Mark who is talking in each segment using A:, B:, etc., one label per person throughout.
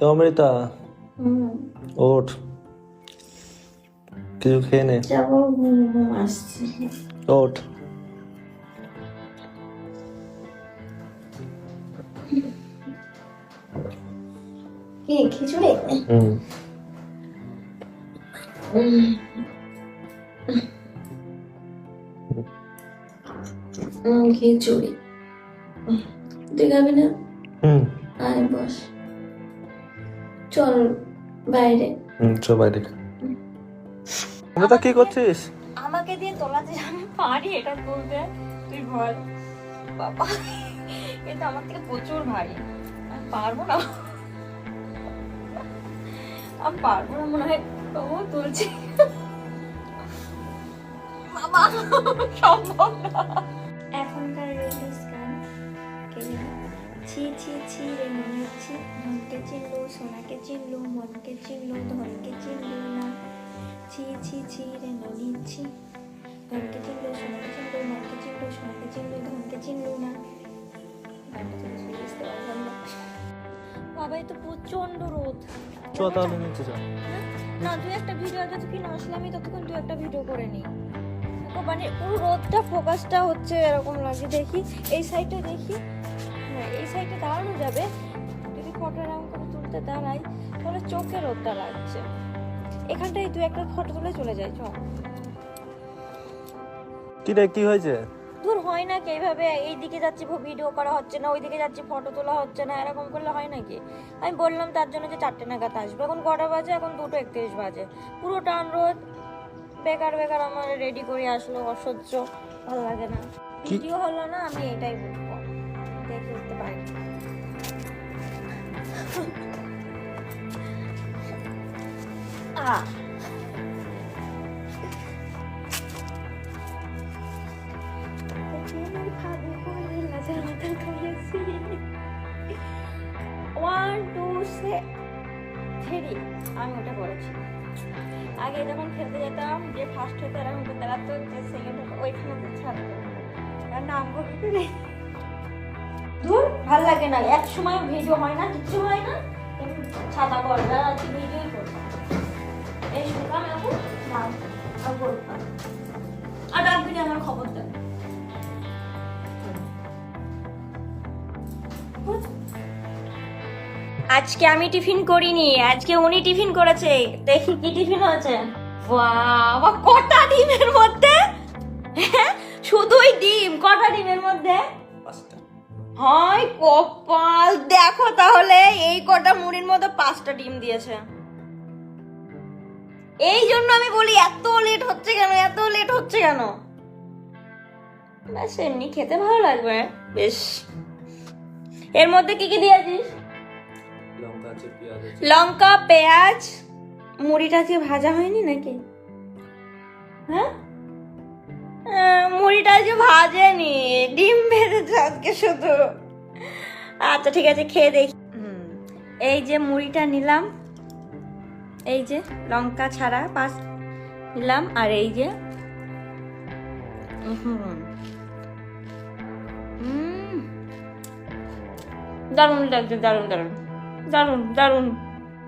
A: অমৃতা ওঠ। কিছু খেয়ে নে। ওঠ।
B: খিচুড়ি?
A: হুম।
B: হুম খিচুড়ি। তুই খাবি না?
A: হুম।
B: আয় বস। চল বাইরে।
A: হুম চ বাইরে। অমৃতা কি করছিস?
C: আমাকে দিয়ে তোলা যে আমি পারি এটা তুলতে তুই বল বাবা এটা আমার থেকে প্রচুর ভারী। আমি পারব না। আমি পারব না মনে হয় তবুও তুলছি। বাবা সম্ভব না। ছি রে মনে হচ্ছে ধনকে চিনলো সোনাকে চিনলো মনকে চিনলো ধনকে চিনলো না। ছি ছি ছি রে ননি ছি। ধনকে চিনলো সোনাকে চিনলো মনকে চিনলো সোনাকে চিনলো ধনকে চিনলো না। না। বাবা এই তো প্রচণ্ড রোদ।
A: চ তাহলে নিচে যা।
C: না তুই একটা ভিডিও যতক্ষণ আসলে আমি ততক্ষণ তুই একটা ভিডিও করে নিই। দেখো, মানে পুরো রোদটা ফোকাসটা হচ্ছে এরকম লাগে। দেখি এই সাইডটা দেখি। হ্যাঁ এই সাইডে দাঁড়ানো যাবে। যদি ফটো এরকম করে তুলতে দাঁড়াই তাহলে চোখে রোদটা লাগছে। এখানটায় তুই একটা ফটো তুলে চলে যাই চল।
A: কি রে কি হয়েছে?
C: দূর হয় না কি? এইভাবে এইদিকে যাচ্ছি ভিডিও করা হচ্ছে না ওইদিকে যাচ্ছি ফটো তোলা হচ্ছে না এরকম করলে হয় নাকি আমি বললাম তার জন্য যে চারটে নাগাদ আসবে। এখন কটা বাজে? এখন দুটো একত্রিশ বাজে। পুরো টান রোদ। বেকার বেকার আমার রেডি করে আসলো অসহ্য ভালো লাগে না। ভিডিও হলো না আমি এটাই বলব ওয়ান টু থ্রি আমি ওটা করেছি আগে যখন খেলতে যেতাম যে ফার্স্ট হতো এরকম করতে তো যে সেকেন্ড ওইখানে তো ছাড়তো আর নাম করে দূর ভালো লাগে না। এক সময় ভিডিও হয় না, কিচ্ছু হয় না। ছাতা করবে আর করতাম এই শুনলাম এখন? নাম আর করতাম আর ডাকবি না আমার খবর দেয় আজকে আমি টিফিন করিনি আজকে উনি টিফিন করেছে। দেখি কি টিফিন হয়েছে। বাবা কটা ডিমের মধ্যে? হ্যাঁ, শুধুই ডিম কটা ডিমের মধ্যে? হয় কপাল দেখো তাহলে এই কটা মুড়ির মধ্যে পাঁচটা ডিম দিয়েছে। এই জন্য আমি বলি এত লেট হচ্ছে কেন? এত লেট হচ্ছে কেন? ব্যাস এমনি খেতে ভালো লাগবে। বেশ। এর মধ্যে কি কি দিয়েছিস
A: লঙ্কা পেঁয়াজ
C: মুড়িটা কি ভাজা হয়নি নাকি? হ্যাঁ? মুড়িটা যে ভাজেনি। ডিম ভেজেছে আজকে শুধু। আচ্ছা ঠিক আছে খেয়ে দেখি। এই যে মুড়িটা নিলাম। এই যে লঙ্কা ছাড়া পাঁচ নিলাম আর এই যে হুম হুম দারুণ লাগছে দারুণ দারুণ দারুণ দারুণ।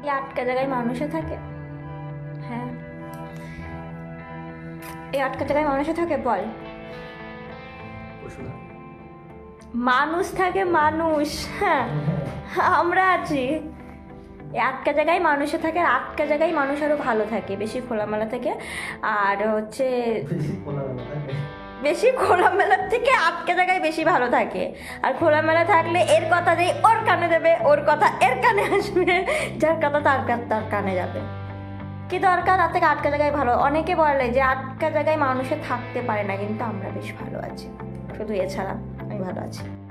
C: এই আটকা জায়গায় মানুষে থাকে। হ্যাঁ। এই আটকা জায়গায় মানুষে থাকে বল। মানুষ থাকে মানুষ হ্যাঁ। আমরা আছি। আটকা জায়গায় মানুষে থাকে আর আটকা জায়গায় মানুষ আরও ভালো থাকে বেশি খোলামেলা থেকে। আর হচ্ছে বেশি খোলামেলার থেকে। আটকে জায়গায় বেশি ভালো থাকে। আর খোলামেলা থাকলে এর কথা দিয়ে ওর কানে দেবে ওর কথা এর কানে আসবে যার কথা তার তার কানে যাবে। কি দরকার? তার থেকে আটকা জায়গায় ভালো। অনেকে বলে যে আটকা জায়গায় মানুষে থাকতে পারে না কিন্তু আমরা বেশ ভালো আছি। শুধু এছাড়া আমি ভালো আছি।